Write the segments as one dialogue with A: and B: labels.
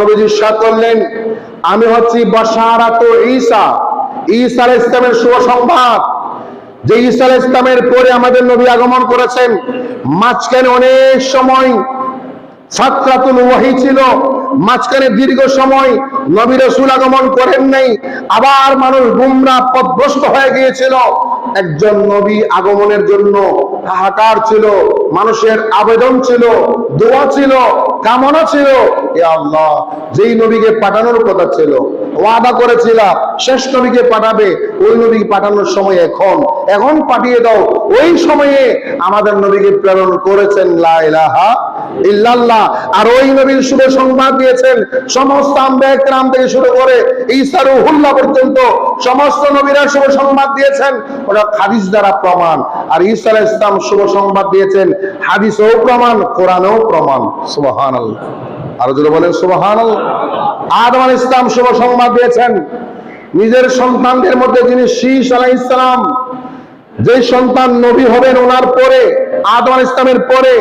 A: নবীজি সাত করলেন, আমি হচ্ছি বসারাত ঈসা। ঈসা ইসলামের শুভ সংবাদ। যে ঈসা ইসলামের পরে আমাদের নবী আগমন করেছেন, মাঝখানে অনেক সময় ছাত্রাতুল ওয়াহি ছিল, মাঝখানে দীর্ঘ সময় নবী রসুল আগমন করেন নাই, আবার মানুষ গুমরা হয়ে গিয়েছিল। একজন নবী আগমনের জন্য হাহাকার ছিল, মানুষের আবেদন ছিল, দোয়া ছিল, কামনা ছিল। এ আল্লাহ, যেই নবীকে পাঠানোর কথা ছিল, ওয়াদা করেছিলাম, শেষ নবীকে পাঠাবে, ওই নবীকে পাঠানোর সময় এখন এখন পাঠিয়ে দাও, ওই সময়ে আমাদের নবীকে প্রেরণ করেছেন লা ইলাহা ইল্লাল্লাহ। আর ওই নবীর শুভ সংবাদ দিয়েছেন, সমস্ত আম্বেকরাম থেকে শুরু করে ঈসা রুহুল্লাহ পর্যন্ত সমস্ত নবীরা শুভ সংবাদ দিয়েছেন। ওটা হাদিস দ্বারা প্রমাণ। আর আলাইহিস ইসলাম শুভ সংবাদ দিয়েছেন। হাদিসেও প্রমাণ, কোরআনেও প্রমাণ। সুবহানাল্লাহ। আরও যদি বলেন, সুবহানাল্লাহ। আদম আলাইহিস ইসলাম শুভ সংবাদ দিয়েছেন। নিজের সন্তানদের মধ্যে যিনি শীষ আলাইহিস ইসলাম যে সন্তান নবী হবেন, ওনার পরে, আদম ইসলামের পরে,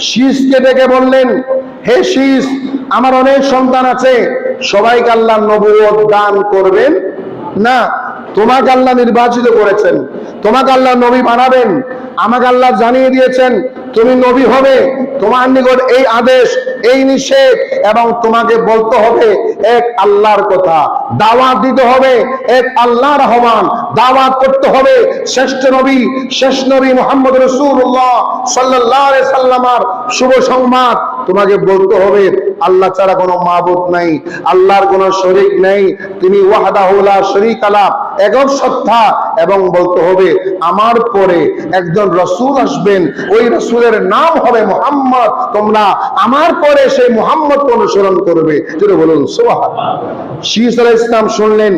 A: শীষকে ডেকে বললেন, হে শীষ আমার অনেক সন্তান আছে, সবাইকে আল্লাহ নবুয়ত দান করবেন। না, তোমাকে আল্লাহ নির্বাচিত করেছেন, তোমাকে আল্লাহ নবী বানাবেন, আমাকে আল্লাহ জানিয়ে দিয়েছেন, তুমি নবী হবে, তোমার নিকট এই আদেশ, এই নিষেধ, এবং তোমাকে বলতে হবে এক আল্লাহর কথা। দাওয়াত দিতে হবে এক আল্লাহ রহমান দাওয়াত করতে হবে শ্রেষ্ঠ নবী শেষ নবী মোহাম্মদ রসুল্লাহ সাল্লাহ সাল্লামার শুভ সংবাদ। তোমাকে বলতে হবে, আল্লাহ ছাড়া কোনো মাহবুদ নাই, আল্লাহর কোনো শরিক নেই, তিনি ওয়াহাদাহুলা শরিক আলা একক সত্তা এবং বলতে হবে, আমার পরে একজন রসুল আসবেন, ওই রসুলের নাম হবে মোহাম্মদ, তোমরা আমার পরে সেই মোহাম্মদ অনুসরণ করবে। বলুন সোহান শীষ ইসলাম শুনলেন,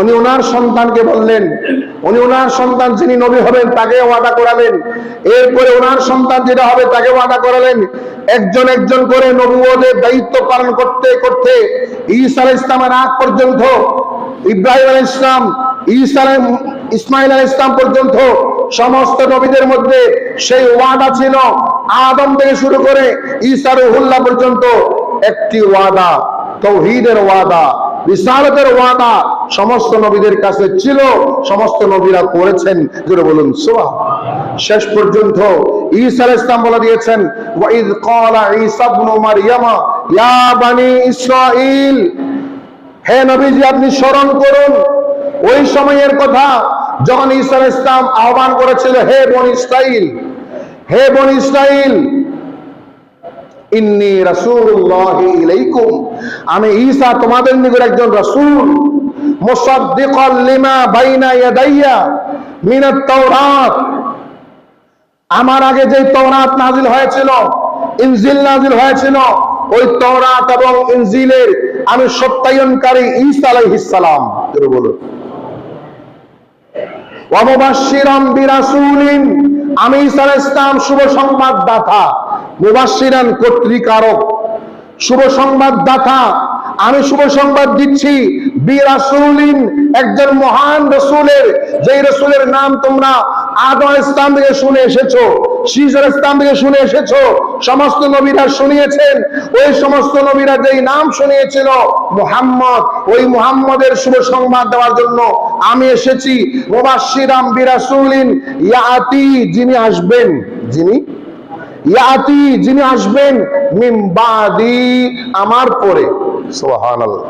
A: উনি ওনার সন্তানকে বললেন, উনি ওনার সন্তান যিনি নবী হবেন, তাকে ওয়াদা করালেন। এরপরে ওনার সন্তান যেটা হবে, তাকে ওয়াদা করালেন। একজন একজন করে নবুয়দের দায়িত্ব পালন করতে করতে ঈসা ইসলামের আগ পর্যন্ত ইব্রাহিম আলাইহিস ইসলাম ঈসা ইসমাইল আলাইহিস ইসলাম পর্যন্ত সমস্ত নবীদের মধ্যে সেই ওয়াদা ছিল। আদম থেকে শুরু করে ঈসা রুহুল্লাহ পর্যন্ত একটি ওয়াদা, তৌহিদের ওয়াদা বিশালতের ওয়াদা সমস্ত নবীদের কাছে ছিল। সমস্ত নবীরা করেছেন যেটা বলুন সুবাহ শেষ পর্যন্ত ঈসা ইসলাম সালাম বলে দিয়েছেন ওয়াইদ ক্বালা ঈসা ইবনু ইয়া বানি ইসরাঈল হে নবীজি, আপনি স্মরণ করুন। ওই সময়ের কথা যখন ঈসা আলাইহিস সালাম আহ্বান করেছিল, হে বন ইসরাইল হে বন ইসরাইল ইন্নি রাসূলুল্লাহি ইলাইকুম, আমি ঈসা তোমাদের নিকট একজন রাসূল, মুসাদ্দিকাল লিমা বাইনা ইয়াদাইয়া মিনাত তাওরাত। আমার আগে যে তওরাত নাজিল হয়েছিল, ইনজিল নাজিল হয়েছিল ওই তওরাত এবং ইনজিলের আমি সত্যায়নকারী ঈসা আলাইহিস সালাম। বলুন। ওয়া মুবাশশিরাম বিরাসূলিন। আমি ঈসা আলাইহিস সালাম শুভ সংবাদদাতা, মুবাশশিরান কর্তৃকারক। শুভ সংবাদদাতা, আমি শুভ সংবাদ দিচ্ছি বিরাসুলিন, একজন মহান রসুলের। যেই রসুলের নাম তোমরা আদম ইসলাম থেকে শুনে এসেছ শীষের ইসলাম থেকে শুনে এসেছ, সমস্ত নবীরা শুনিয়েছেন। ওই সমস্ত নবীরা যেই নাম শুনিয়েছিল, মুহাম্মদ, ওই মুহাম্মদের শুভ সংবাদ দেওয়ার জন্য আমি এসেছি। মুবাশশিরাম বিরাসুলিন ইয়াতি, যিনি আসবেন, যিনি? ইয়াতি, যিনি আসবেন মিন বাদি, আমার পরে। সুবহানাল্লাহ।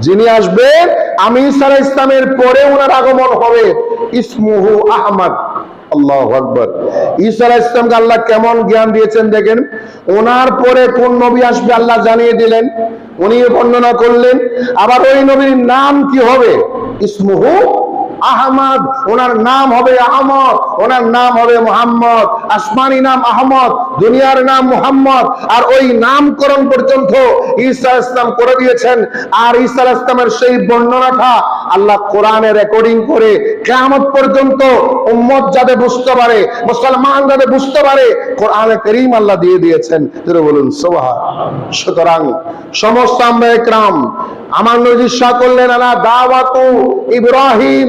A: যিনি আসবেন আমি আলাইহিস ইসলামের পরে ওনার আগমন হবে। ইসমুহু আহমদ। আল্লাহু আল্লাহ কেমন জ্ঞান দিয়েছেন দেখেন? ওনার পরে কোন আল্লাহ জানিয়ে দিলেন। উনি বর্ণনা করলেন। আবার ওই নবীর নাম কি হবে? ইসমুহু আহমদ, ওনার নাম হবে আহমদ, ওনার নাম হবে মোহাম্মদ, আসমানি নাম আহমদ, দুনিয়ার নাম মোহাম্মদ, আর ওই নামকরণ পর্যন্ত ঈসা ইসলাম করে দিয়েছেন। আর ঈসা ইসলামের সেই বর্ণনাটা আল্লাহ কোরআনে রেকর্ডিং করে কেয়ামত পর্যন্ত উম্মত যাতে বুঝতে পারে, মুসলমান যাতে বুঝতে পারে, কোরআনে করিম আল্লাহ দিয়ে দিয়েছেন। যেটা বলুন সোভা সুতরাং সমস্ত আমরা একরাম আমার নজির করলেন, আলা দাওয়াতু ইব্রাহিম